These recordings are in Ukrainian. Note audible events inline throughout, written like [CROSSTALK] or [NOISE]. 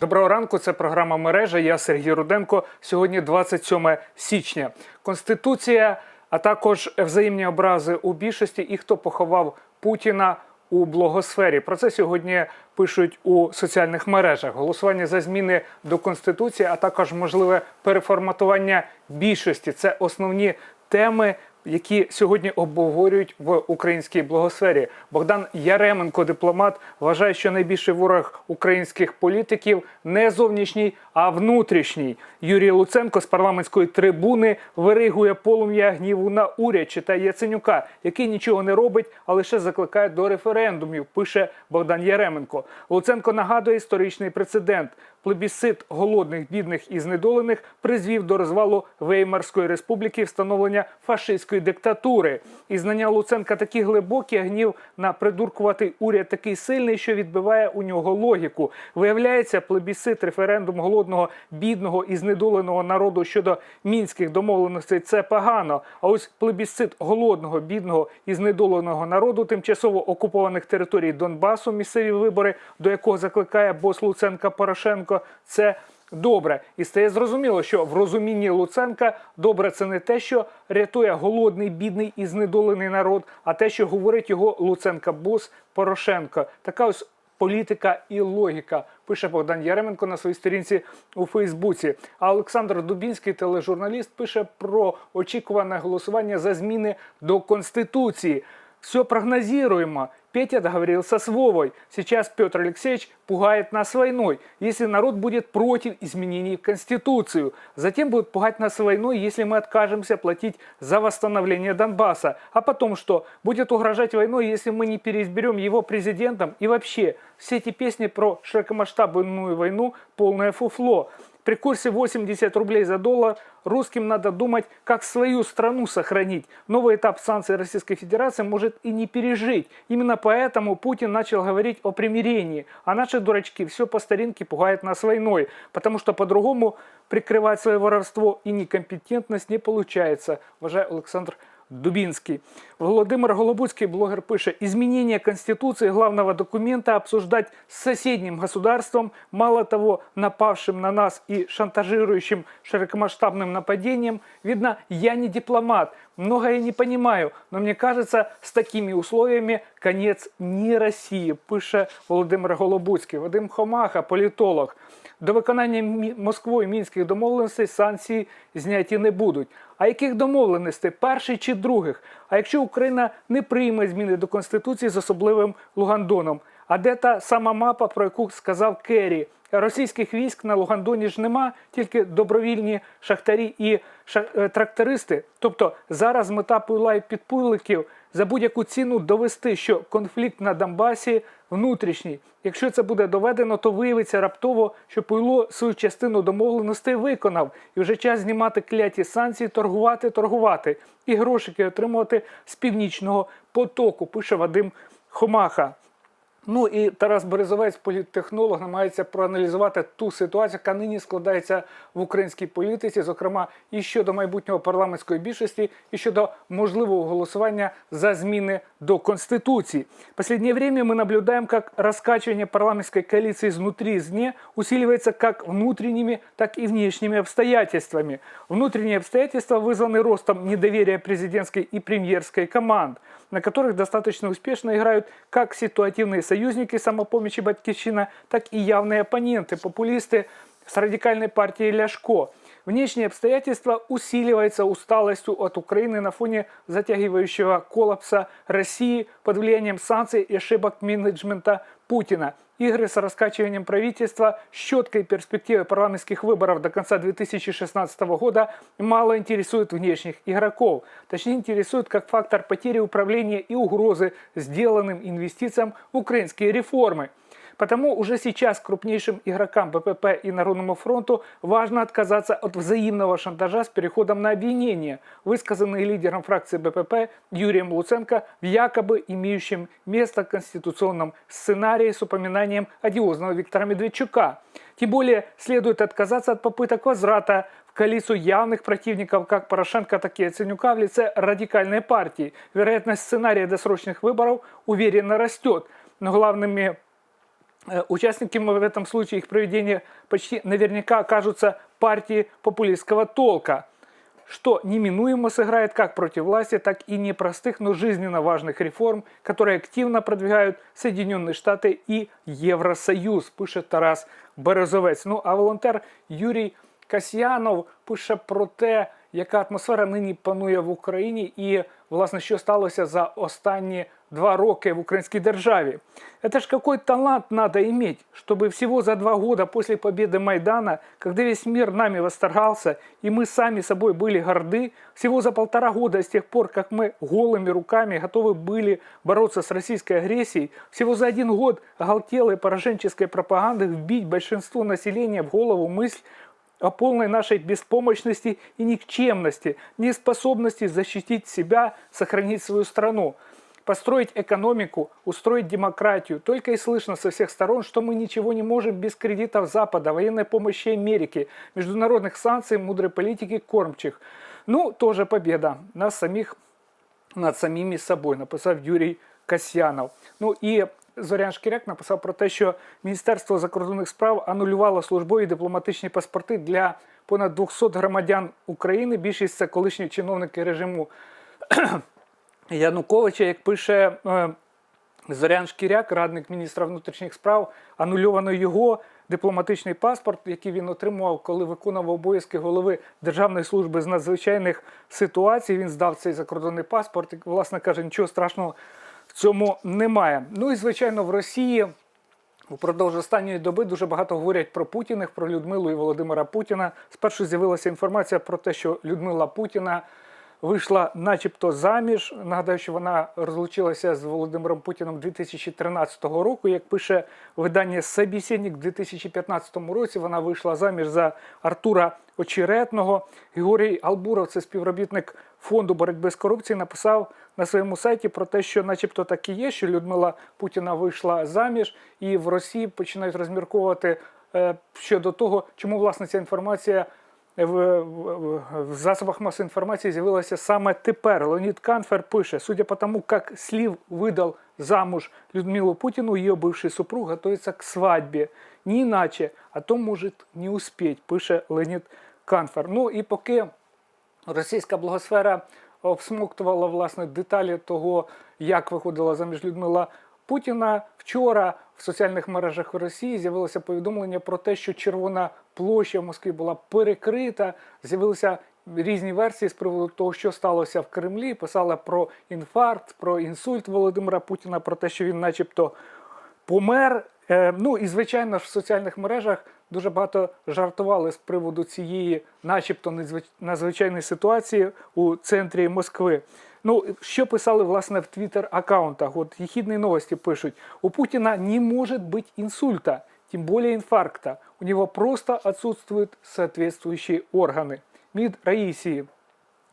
Доброго ранку. Це програма мережа. Я Сергій Руденко. Сьогодні 27 січня. Конституція, а також взаємні образи у більшості і хто поховав Путіна у блогосфері. Про це сьогодні пишуть у соціальних мережах. Голосування за зміни до конституції, а також можливе переформатування більшості. Це основні теми. Які сьогодні обговорюють в українській блогосфері, Богдан Яременко, дипломат, вважає, що найбільший ворог українських політиків не зовнішній, а внутрішній. Юрій Луценко з парламентської трибуни виригує полум'я гніву на уряд. Читає Яценюка, який нічого не робить, а лише закликає до референдумів. Пише Богдан Яременко. Луценко нагадує історичний прецедент. Плебісцит голодних, бідних і знедолених призвів до розвалу Веймарської республіки, встановлення фашистської диктатури. І знання Луценка такі глибокі, гнів на придуркуватий уряд такий сильний, що відбиває у нього логіку. Виявляється, плебісцит, референдум голодного, бідного і знедоленого народу щодо мінських домовленостей це погано. А ось плебісцит голодного, бідного і знедоленого народу тимчасово окупованих територій Донбасу, місцеві вибори, до якого закликає бос Луценка Порошенко. Це добре, і стає зрозуміло, що в розумінні Луценка добре це не те, що рятує голодний, бідний і знедолений народ, а те, що говорить його Луценка бос Порошенко. Така ось. Політика і логіка пише Богдан Яременко на своїй сторінці у Фейсбуці. А Олександр Дубінський, тележурналіст, пише про очікуване голосування за зміни до конституції. Все прогнозируемо. Петя договорился с Вовой. Сейчас Петр Алексеевич пугает нас войной, если народ будет против изменений в Конституцию. Затем будет пугать нас войной, если мы откажемся платить за восстановление Донбасса. А потом что? Будет угрожать войной, если мы не переизберем его президентом. И вообще, все эти песни про широкомасштабную войну – полное фуфло. При курсе 80 рублей за доллар русским надо думать, как свою страну сохранить. Новый этап санкций Российской Федерации может и не пережить. Именно поэтому Путин начал говорить о примирении. А наши дурачки все по старинке пугают нас войной. Потому что по-другому прикрывать свое воровство и некомпетентность не получается, уважает Александр Дубинский. Владимир Голобудский, блогер, пишет, изменение Конституции главного документа обсуждать с соседним государством, мало того, напавшим на нас и шантажирующим широкомасштабным нападением. Видно, я не дипломат, многое не понимаю, но мне кажется, с такими условиями конец не России, пише Володимир Голобудський. Вадим Хомаха, політолог. До виконання Москвою мінських домовленостей санкції зняті не будуть. А яких домовленостей? Перших чи других? А якщо Україна не прийме зміни до Конституції з особливим Лугандоном? А де та сама мапа, про яку сказав Керрі? Російських військ на Лугандоні ж нема, тільки добровільні шахтарі і е, трактористи. Тобто зараз мета Пуйла і підпуйликів за будь-яку ціну довести, що конфлікт на Донбасі внутрішній. Якщо це буде доведено, то виявиться раптово, що Пуйло свою частину домовленостей виконав, і вже час знімати кляті санкції, торгувати, торгувати і грошики отримувати з північного потоку. Пише Вадим Хомаха. Ну і Тарас Березовець, політтехнолог, намагається проаналізувати ту ситуацію, яка нині складається в українській політиці, зокрема і щодо майбутнього парламентської більшості, і щодо можливого голосування за зміни до конституції. В последнее время мы наблюдаем, как раскачивание парламентской коалиции изнутри и извне усиливается как внутренними, так и внешними обстоятельствами. Внутренние обстоятельства вызваны ростом недоверия президентской и премьерской команд, на которых достаточно успешно играют как ситуативные союзники самопомощи Батькивщина, так и явные оппоненты, популисты с радикальной партией Ляшко. Внешние обстоятельства усиливаются усталостью от Украины на фоне затягивающего коллапса России под влиянием санкций и ошибок менеджмента Путина. Игры с раскачиванием правительства с четкой перспективой парламентских выборов до конца 2016 года мало интересуют внешних игроков. Точнее, интересуют как фактор потери управления и угрозы сделанным инвестициям в украинские реформы. Потому уже сейчас крупнейшим игрокам БПП и Народному фронту важно отказаться от взаимного шантажа с переходом на обвинение, высказанные лидером фракции БПП Юрием Луценко в якобы имеющем место конституционном сценарии с упоминанием одиозного Виктора Медведчука. Тем более следует отказаться от попыток возврата в коалицию явных противников как Порошенко, так и Яценюка в лице радикальной партии. Вероятность сценария досрочных выборов уверенно растет. Но главными Участниками в этом случае их проведения почти наверняка окажутся партии популистского толка, что неминуемо сыграет как против власти, так и непростых, но жизненно важных реформ, которые активно продвигают Соединенные Штаты и Євросоюз, пише Тарас Березовець. Ну а волонтер Юрій Касьянов пише про те, яка атмосфера нині панує в Україні, і власне що сталося за останні два роки в українській державі. Это ж какой талант надо иметь, чтобы всего за два года после победы Майдана, когда весь мир нами восторгался, и мы сами собой были горды, всего за полтора года с тех пор, как мы голыми руками готовы были бороться с российской агрессией, всего за один год оголтелой пораженческой пропаганды вбить большинству населения в голову мысль о полной нашей беспомощности и никчемности, неспособности защитить себя, сохранить свою страну, построить экономику, устроить демократию. Только и слышно со всех сторон, что мы ничего не можем без кредитов Запада, военной помощи Америки, международных санкций, мудрой политики кормчих. Ну, тоже победа нас самих над самими собою, написав Юрій Касьянов. Ну і Зорян Шкіряк написав про те, що Міністерство закордонних справ анулювало службові дипломатичні паспорти для понад 200 громадян України. Більшість це колишні чиновники режиму [CLEARS THROAT] Януковича, як пише е, Зорян Шкіряк, радник міністра внутрішніх справ, анульовано його дипломатичний паспорт, який він отримував, коли виконував обов'язки голови Державної служби з надзвичайних ситуацій. Він здав цей закордонний паспорт. І, власне каже, нічого страшного цьому немає. Ну і звичайно, в Росії. Упродовж останньої доби дуже багато говорять про Путіних, про Людмилу і Володимира Путіна. Спершу з'явилася інформація про те, що Людмила Путіна вийшла начебто заміж. Нагадаю, що вона розлучилася з Володимиром Путіним 2013 року. Як пише видання «Собєсєдник» в 2015 році, вона вийшла заміж за Артура Очеретного. Георгій Албуров, це співробітник фонду боротьби з корупцією, написав на своєму сайті про те, що, начебто, так і є, що Людмила Путіна вийшла заміж, і в Росії починають розмірковувати е, щодо того, чому власне ця інформація в, в, в засобах массовой информации з'явилася саме тепер. Леонид Канфер пише, судя по тому, как Слив выдал замуж Людмилу Путину, ее бывший супруг готовится к свадьбе. Не иначе, а то может не успеть, пише Леонід Канфер. Ну і поки російська блогосфера обсмоктувала власне деталі того, як виходила заміж Людмила Путіна. Вчора в соціальних мережах Росії з'явилося повідомлення про те, що Червона площа в Москві була перекрита. З'явилися різні версії з приводу того, що сталося в Кремлі. Писали про інфаркт, про інсульт Володимира Путіна, про те, що він, начебто, помер. Е, Ну і звичайно ж в соціальних мережах дуже багато жартували з приводу цієї, начебто, незвич- надзвичайної ситуації у центрі Москви. Ну, що писали власне в твіттер аккаунтах? От ехидные новости пишуть: у Путина не может быть инсульта, тем более инфаркта. У него просто отсутствуют соответствующие органы. МИД Раисии.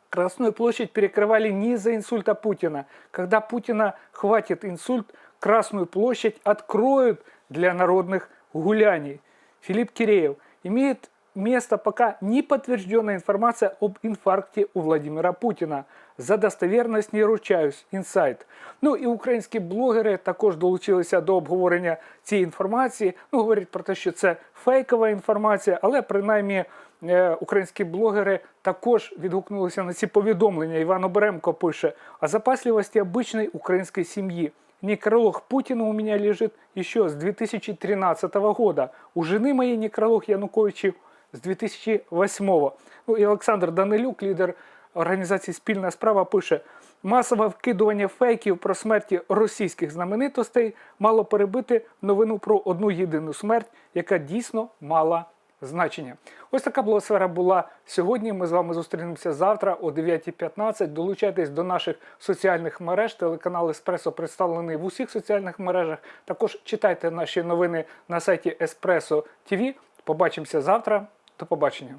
Красную площадь перекрывали не из-за инсульта Путина. Когда Путина хватит инсульт, Красную площадь откроют для народных гуляний. Филипп Киреев. Имеет место пока не подтвержденная информация об инфаркте у Владимира Путина. За достоверність не ручаюсь. Інсайт. Ну і українські блогери також долучилися до обговорення цієї інформації. Ну, говорять про те, що це фейкова інформація, але принаймні е, українські блогери також відгукнулися на ці повідомлення. Іван Оберемко пише: о запасливості обичної української сім'ї. Некролог Путина у меня лежит еще с 2013 года. У жены моей некролог Януковича з 2008-го. Ну і Олександр Данилюк, лідер організації Спільна справа, пише: масове вкидування фейків про смерті російських знаменитостей мало перебити новину про одну єдину смерть, яка дійсно мала значення. Ось така блосфера була сьогодні. Ми з вами зустрінемося завтра о 9.15. Долучайтесь до наших соціальних мереж. Телеканал Еспресо представлений в усіх соціальних мережах. Також читайте наші новини на сайті Еспресо ТВ. Побачимося завтра. До побачення.